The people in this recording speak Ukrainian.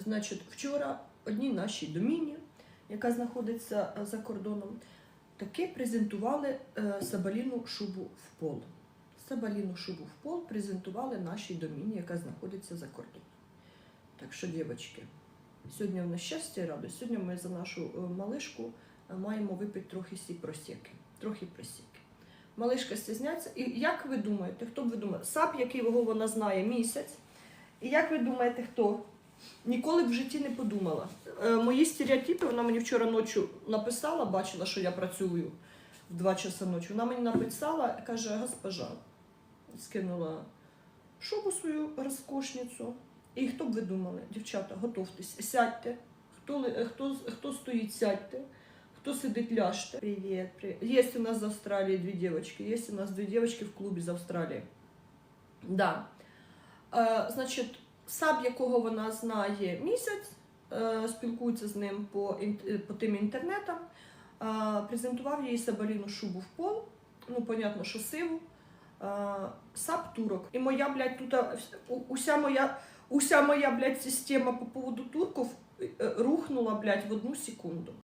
Значить, вчора одній нашій доміні, яка знаходиться е, за кордоном, таки презентували е, Сабаліну шубу в пол. Сабаліну шубу в пол презентували нашій доміні, яка знаходиться за кордоном. Так що, дівчатки, сьогодні в нас щастя і радість. Сьогодні ми за нашу е, малишку маємо випити трохи сі просіки. Трохи просіки. Малишка стізняється. І як ви думаєте, хто б ви думаєте? Сап, який вона знає місяць. І як ви думаєте, хто? Ніколи б в житті не подумала. Е, мої стереотипи, вона мені вчора ночі написала, бачила, що я працюю в 2 часа ночі. Вона мені написала, каже, госпожа, скинула шубу свою розкошницю. І хто б ви думали, дівчата, готовтесь, сядьте. Хто, хто, хто стоїть, сядьте. Хто сидить, ляжте. Привіт, привіт. Є у нас з Австралії дві дівчатки. Є у нас дві дівчатки в клубі з Австралії. Да. Е, значить, саб, якого вона знає місяць, е, спілкується з ним по, е, по тим інтернетам, е, презентував їй Сабаліну шубу в пол. Ну, понятно, що сиву. Саб турок. І моя, блядь, тут уся моя, уся моя, блядь, система по поводу турків рухнула, блядь, в одну секунду.